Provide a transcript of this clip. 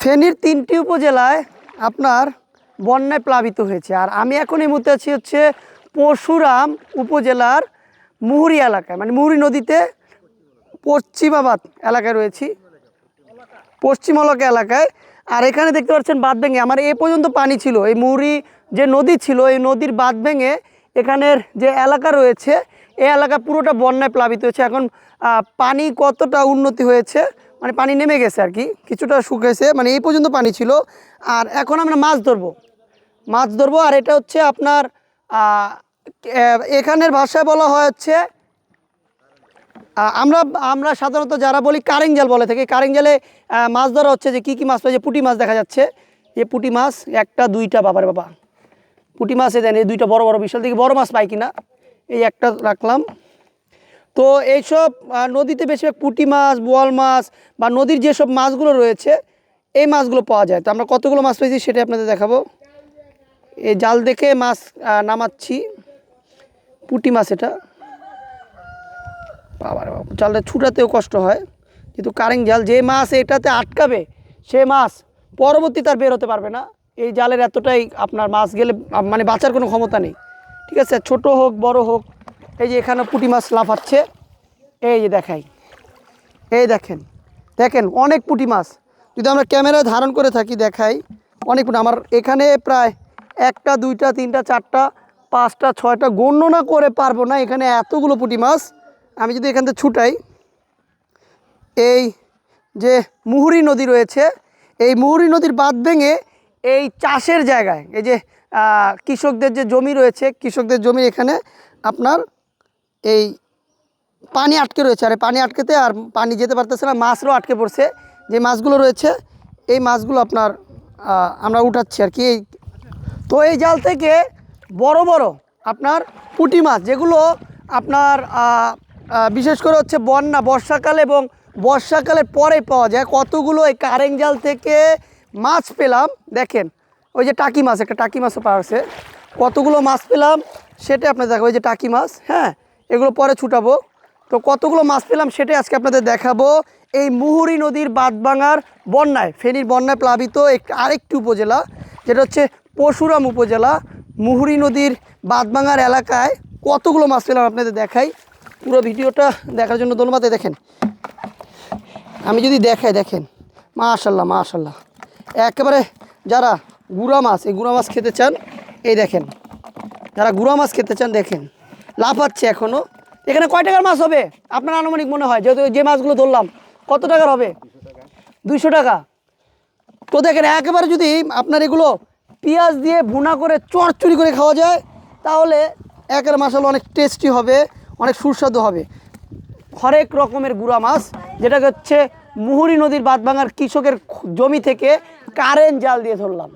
ফেনীর তিনটি উপজেলায় আপনার বন্যায় প্লাবিত হয়েছে। আর আমি এখন এই মুহূর্তে আছি হচ্ছে পরশুরাম উপজেলার মুহুরি এলাকায়। মানে মুহুরী নদীতে পশ্চিমাবাদ এলাকায় রয়েছি। পশ্চিমলকা এলাকায়। আর এখানে দেখতে পাচ্ছেন বাঁধ ভেঙে। আমার এ পর্যন্ত পানি ছিল। এই মুহুরী যে নদী ছিল, এই নদীর বাঁধ ভেঙে এখানের যে এলাকা রয়েছে এই এলাকা পুরোটা বন্যায় প্লাবিত হয়েছে। এখন পানি কতটা উন্নতি হয়েছে মানে পানি নেমে গেছে আর কি। কিছুটা শুকেছে মানে এই পর্যন্ত পানি ছিল। আর এখন আমরা মাছ ধরবো। মাছ ধরবো, আর এটা হচ্ছে আপনার এখানের ভাষায় বলা হয় হচ্ছে আমরা আমরা সাধারণত যারা বলি কারেং জাল বলে থাকি। কারেং জালে মাছ ধরা হচ্ছে যে কী কী মাছ পাই যে পুঁটি মাছ দেখা যাচ্ছে। এই পুঁটি মাছ, একটা, দুইটা, বাবার বাবা। পুটি মাছ এ দেন, এই দুইটা বড় বড় বিশাল থেকে বড় মাছ পাই কিনা। এই একটা রাখলাম। তো এইসব নদীতে বেশিরভাগ পুঁটি মাছ, বোয়াল মাছ বা নদীর যেসব মাছগুলো রয়েছে, এই মাছগুলো পাওয়া যায়। তো আমরা কতগুলো মাছ পেয়েছি সেটা আপনাদের দেখাবো। এই জাল দেখে মাছ নামাচ্ছি। পুঁটি মাছ এটা। বাবার বাবা, জালটা ছুটাতেও কষ্ট হয়। কিন্তু কারেং জাল, যে মাছ এটাতে আটকাবে, সে মাছ পরবর্তী তার বের হতে পারবে না। এই জালের এতটাই আপনার মাছ গেলে মানে বাঁচার কোনো ক্ষমতা নেই। ঠিক আছে, ছোট হোক, বড় হোক এই যে এখানে পুঁটি মাছ লাফাচ্ছে। এই যে দেখাই। এই দেখেন দেখেন অনেক পুঁটি মাছ। যদি আমরা ক্যামেরায় ধারণ করে থাকি, দেখাই। অনেক আমার এখানে প্রায় একটা, দুইটা, তিনটা, চারটা, পাঁচটা, ছয়টা গণনা করে পারব না এখানে এতগুলো পুঁটি মাছ। আমি যদি এখান থেকে ছুটাই, এই যে মুহুরী নদী রয়েছে, এই মুহুরী নদীর বাঁধ ভেঙে এই চাষের জায়গায়, এই যে কৃষকদের যে জমি রয়েছে, কৃষকদের জমি এখানে আপনার এই পানি আটকে রয়েছে। আর পানি আটকেতে আর পানি যেতে পারতেছে না, মাছরাও আটকে পড়ছে। যে মাছগুলো রয়েছে, এই মাছগুলো আপনার আমরা উঠাচ্ছি আর কি। এই তো এই জাল থেকে বড় বড় আপনার পুঁটি মাছ, যেগুলো আপনার বিশেষ করে হচ্ছে বন্যা, বর্ষাকাল এবং বর্ষাকালের পরে পাওয়া যায়। কতগুলো এই কারেং জাল থেকে মাছ পেলাম, দেখেন। ওই যে টাকি মাছ, একটা টাকি মাছও পাওয়া কতগুলো মাছ পেলাম, সেটা আপনাদের দেখো ওই যে টাকি মাছ হ্যাঁ? এগুলো পরে ছুটাবো। তো কতগুলো মাছ পেলাম সেটাই আজকে আপনাদের দেখাবো। এই মুহুরী নদীর বাঁধভাঙার বন্যায়, ফেনীর বন্যায় প্লাবিত আরেকটি উপজেলা, যেটা হচ্ছে পরশুরাম উপজেলা। মুহুরি নদীর বাঁধভাঙার এলাকায় কতগুলো মাছ পেলাম আপনাদের দেখাই। পুরো ভিডিওটা দেখার জন্য ধন্যবাদ। দেখেন, আমি যদি দেখাই, দেখেন মাশাল্লাহ মাশাল্লাহ একেবারে যারা গুড়া মাছ, এই গুড়া মাছ খেতে চান, এই দেখেন, যারা গুড়া মাছ খেতে চান, দেখেন। লাফাচ্ছে এখনও এখানে কয় টাকার মাছ হবে? আপনার আনুমানিক মনে হয়, যেহেতু যে মাছগুলো ধরলাম, কত টাকার হবে? দুইশো টাকা। তো দেখেন, একেবারে যদি আপনার এগুলো পেঁয়াজ দিয়ে ভুনা করে চড়চড়ি করে খাওয়া যায়, তাহলে একের মাসাল অনেক টেস্টি হবে, অনেক সুস্বাদু হবে। হরেক রকমের গুড়া মাছ, যেটাকে হচ্ছে মুহুরি নদীর বাঁধভাঙার কৃষকের জমি থেকে কারেন্ট জাল দিয়ে ধরলাম।